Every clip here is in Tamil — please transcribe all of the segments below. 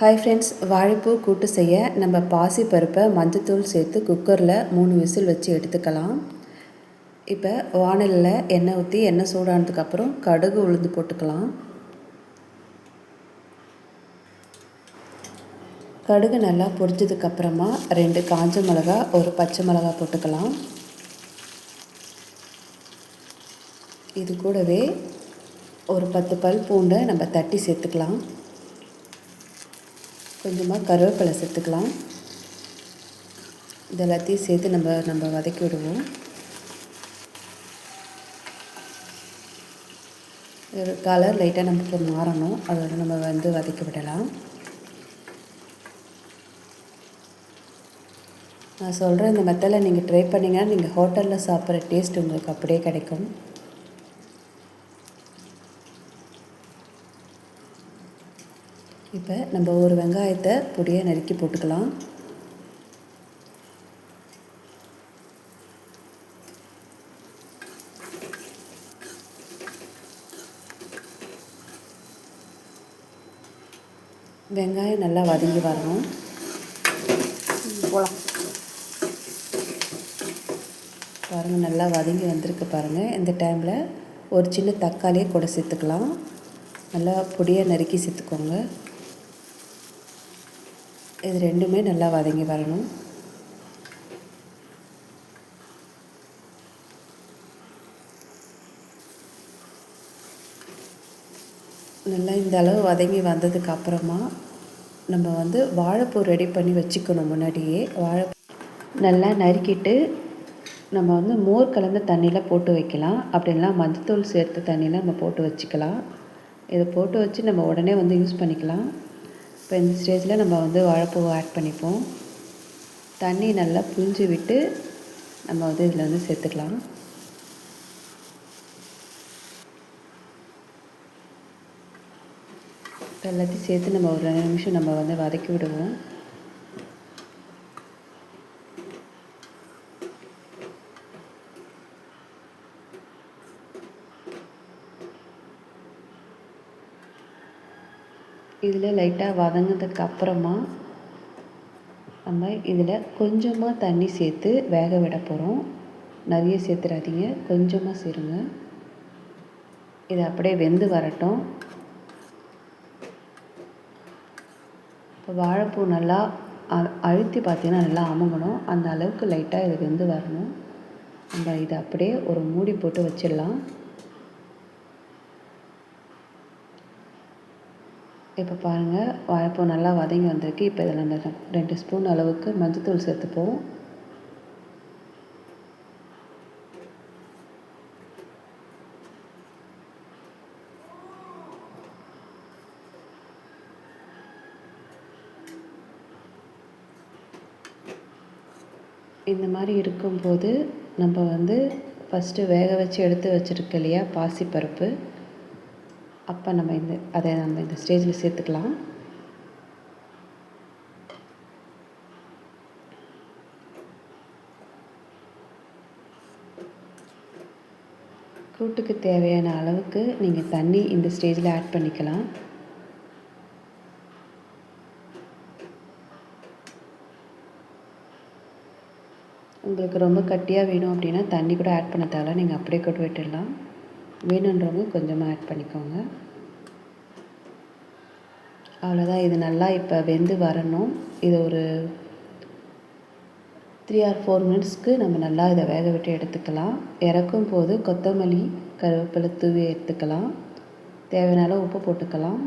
ஹாய் ஃப்ரெண்ட்ஸ் வாழைப்பூ கூட்டு செய்ய நம்ம பாசி பருப்பை மஞ்சத்தூள் சேர்த்து குக்கரில் மூணு விசில் வச்சு எடுத்துக்கலாம். இப்போ வானலில் எண்ணெய் ஊற்றி எண்ணெய் சூடானதுக்கப்புறம் கடுகு உளுந்து போட்டுக்கலாம். கடுகு நல்லா பொரிஞ்சதுக்கப்புறமா ரெண்டு காஞ்ச மிளகா ஒரு பச்சை மிளகா போட்டுக்கலாம். இது கூடவே ஒரு பத்து பல் பூண்டை நம்ம தட்டி சேர்த்துக்கலாம். கொஞ்சமாக கருவேப்பிலை சேர்த்துக்கலாம். இது எல்லாத்தையும் சேர்த்து நம்ம நம்ம வதக்கி விடுவோம். கலர் லைட்டாக நமக்கு மாறணும். அதோட நம்ம வந்து வதக்கி விடலாம். நான் சொல்கிற இந்த மெத்தடில் நீங்கள் ட்ரை பண்ணிங்கன்னா நீங்கள் ஹோட்டலில் சாப்பிட்ற டேஸ்ட் உங்களுக்கு அப்படியே கிடைக்கும். இப்போ நம்ம ஒரு வெங்காயத்தை பொடியாக நறுக்கி போட்டுக்கலாம். வெங்காயம் நல்லா வதங்கி வரணும். போகலாம் பாருங்கள் நல்லா வதங்கி வந்திருக்கு பாருங்கள் இந்த டைமில் ஒரு சின்ன தக்காளியை கூட சேர்த்துக்கலாம். நல்லா பொடியாக நறுக்கி சேர்த்துக்கோங்க. இது ரெண்டுமே நல்லா வதங்கி வரணும். நல்லா இந்த அளவு வதங்கி வந்ததுக்கு அப்புறமா நம்ம வந்து வாழைப்பூ ரெடி பண்ணி வச்சுக்கணும் முன்னாடியே. வாழை நல்லா நறுக்கிட்டு நம்ம வந்து மோர் கலந்த தண்ணியில் போட்டு வைக்கலாம். அப்படின்லாம் மஞ்சத்தூள் சேர்த்து தண்ணியில் நம்ம போட்டு வச்சுக்கலாம். இதை போட்டு வச்சு நம்ம உடனே வந்து யூஸ் பண்ணிக்கலாம். இப்போ இந்த ஸ்டேஜில் நம்ம வந்து வாழைப்பூவை ஆட் பண்ணிப்போம். தண்ணி நல்லா புழிஞ்சு விட்டு நம்ம வந்து இதில் வந்து சேர்த்துக்கலாம். எல்லாத்தையும் சேர்த்து நம்ம ஒரு ரெண்டு நிமிஷம் நம்ம வந்து வதக்கி விடுவோம். இதில் லைட்டாக வதங்கினதுக்கு அப்புறமா நம்ம இதில் கொஞ்சமாக தண்ணி சேர்த்து வேக விட போகிறோம் நிறைய சேர்த்துடாதீங்க கொஞ்சமாக சேருங்க. இது அப்படியே வெந்து வரட்டும். இப்போ வாழைப்பூ நல்லா அ அழுத்தி பார்த்தீங்கன்னா நல்லா அமுங்கணும். அந்த அளவுக்கு லைட்டாக இது வெந்து வரணும். நம்ம இதை அப்படியே ஒரு மூடி போட்டு வச்சிடலாம். இப்போ பாருங்கள் வாழைப்பூ நல்லா வதங்கி வந்திருக்கு. இப்போ இதில் நம்ம ரெண்டு ஸ்பூன் அளவுக்கு மஞ்சத்தூள் சேர்த்துப்போம். இந்த மாதிரி இருக்கும்போது நம்ம வந்து ஃபஸ்ட்டு வேக வச்சு எடுத்து வச்சுருக்க இல்லையா பாசிப்பருப்பு. அப்போ நம்ம இந்த அதை நம்ம இந்த ஸ்டேஜில் சேர்த்துக்கலாம். கூட்டுக்கு தேவையான அளவுக்கு நீங்கள் தண்ணி இந்த ஸ்டேஜில் ஆட் பண்ணிக்கலாம். உங்களுக்கு ரொம்ப கட்டியாக வேணும் அப்படின்னா தண்ணி கூட ஆட் பண்ண நீங்கள் அப்படியே கொட்டு விட்டுடலாம் வேணுன்றவங்க கொஞ்சமாக ஆட் பண்ணிக்கோங்க. அவ்வளோதான் இது நல்லா இப்போ வெந்து வரணும். இது ஒரு த்ரீ ஆர் ஃபோர் மினிட்ஸ்க்கு நம்ம நல்லா இதை வேக விட்டு எடுத்துக்கலாம். இறக்கும் போது கொத்தமல்லி கருவேப்பிலை தூவி எடுத்துக்கலாம். தேவையான உப்பு போட்டுக்கலாம்.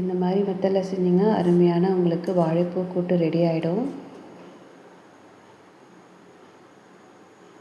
இந்த மாதிரி மெத்தடில் செஞ்சிங்கன்னா அருமையான உங்களுக்கு வாழைப்பூ கூட்டு ரெடி ஆகிடும்